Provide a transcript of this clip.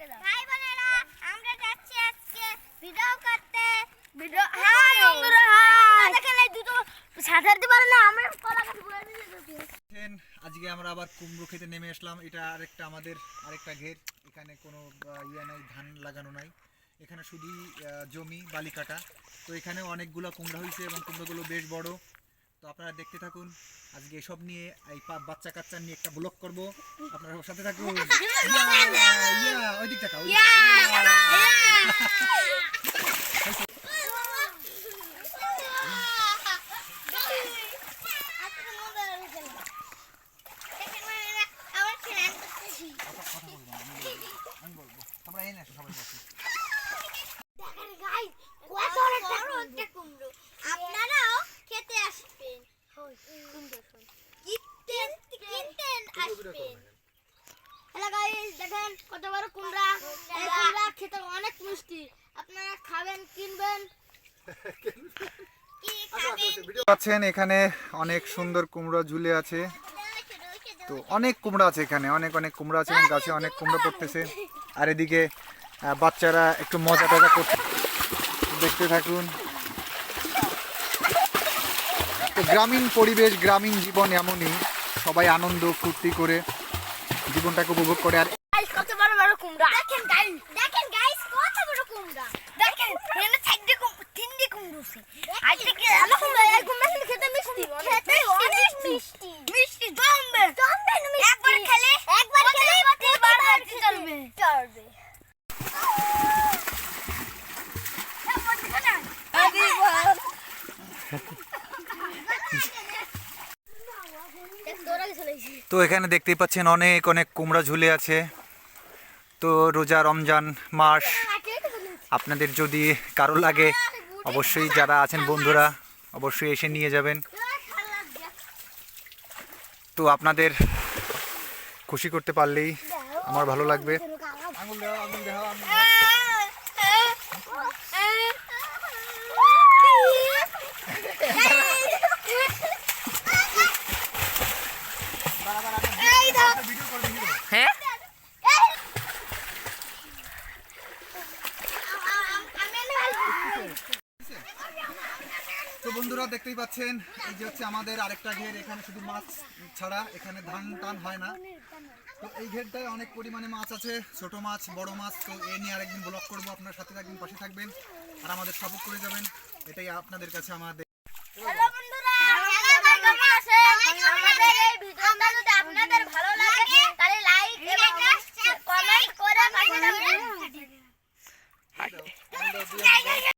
ভাই বোনেরা আমরা যাচ্ছি আজকে ভিডিও করতে। ভিডিও হাই বন্ধুরা হাই। দেখেন এই দুটো সাঁতারতে পারে না আমরা কলা গাছ বলে দিয়েছি দেখেন, আজকে আমরা আবার কুমড়ো খেতে নেমে আসলাম। এটা আরেকটা আমাদের আরেকটা ঘের। এখানে কোনো ইয়ে নাই ধান লাগানো নাই। এখানে শুধুই জমি বালি কাটা তো এখানে অনেকগুলো কুমড়া হয়েছে এবং কুমড়োগুলো বেশ বড়। তো আপনারা দেখতে থাকুন। আজকে এসব নিয়ে এই বাচ্চা কাচ্চা নিয়ে একটা ব্লগ করব। আপনারা ওর সাথে থাকুন। ওই দিক। আমার এই না সবাই বসো দেখেন কত একটা কুমড়ো। আসবেন কিনতেন আসবেন হ্যালো গাইস দেখেন কত বড় কুমড়া এই কুমড়া খেতে অনেক মিষ্টি আপনারা খাবেন কিনবেন পাচ্ছেন এখানে অনেক সুন্দর কুমড়ো ঝুলে আছে। তো অনেক কুমড়ো আছে এখানে অনেক অনেক কুমড়ো আছে এবং গাছে অনেক কুমড়ো পড়তেছে। আর এদিকে বাচ্চারা একটু মজা টজা করতে দেখতে থাকুন। তো গ্রামীণ পরিবেশ, গ্রামীণ জীবন এমনই। সবাই আনন্দ, ফুর্তি করে জীবনটাকে উপভোগ করে। আর কত বড় বড় কুমড়া। দেখেন দেখেন গাইস কত বড় কুমড়া দেখেন এখানে চারটে কুমড়ো তিনটে কুমড়ো আছে আর থেকে আমার কুমড়া এই কুমড়া কিন্তু খেতে মিষ্টি খেতে অনেক মিষ্টি মিষ্টি জমবে জমবে না মিষ্টি একবার খেলে একবার খেলে প্রতিবার খেতে চলবে চলবে তো এখানে দেখতেই পাচ্ছেন অনেক অনেক কুমড়া ঝুলে আছে। তো রোজা রমজান মাস আপনাদের যদি কারও লাগে অবশ্যই যারা আছেন বন্ধুরা অবশ্যই এসে নিয়ে যাবেন। তো আপনাদের খুশি করতে পারলেই আমার ভালো লাগবে। তো বন্ধুরা দেখতেই পাচ্ছেন, এই যে হচ্ছে আমাদের আরেকটা ঘের, এখানে শুধু মাছ ছাড়া এখানে ধান টান হয় না। তো এই ঘেরটায় অনেক পরিমাণে মাছ আছে, ছোট মাছ, বড় মাছ, তো এ নিয়ে আরেকদিন ব্লক করব, আপনার সাথে একদিন পাশে থাকবেন। আর আমাদের সাপোর্ট করে যাবেন, এটাই আপনাদের কাছে আমাদের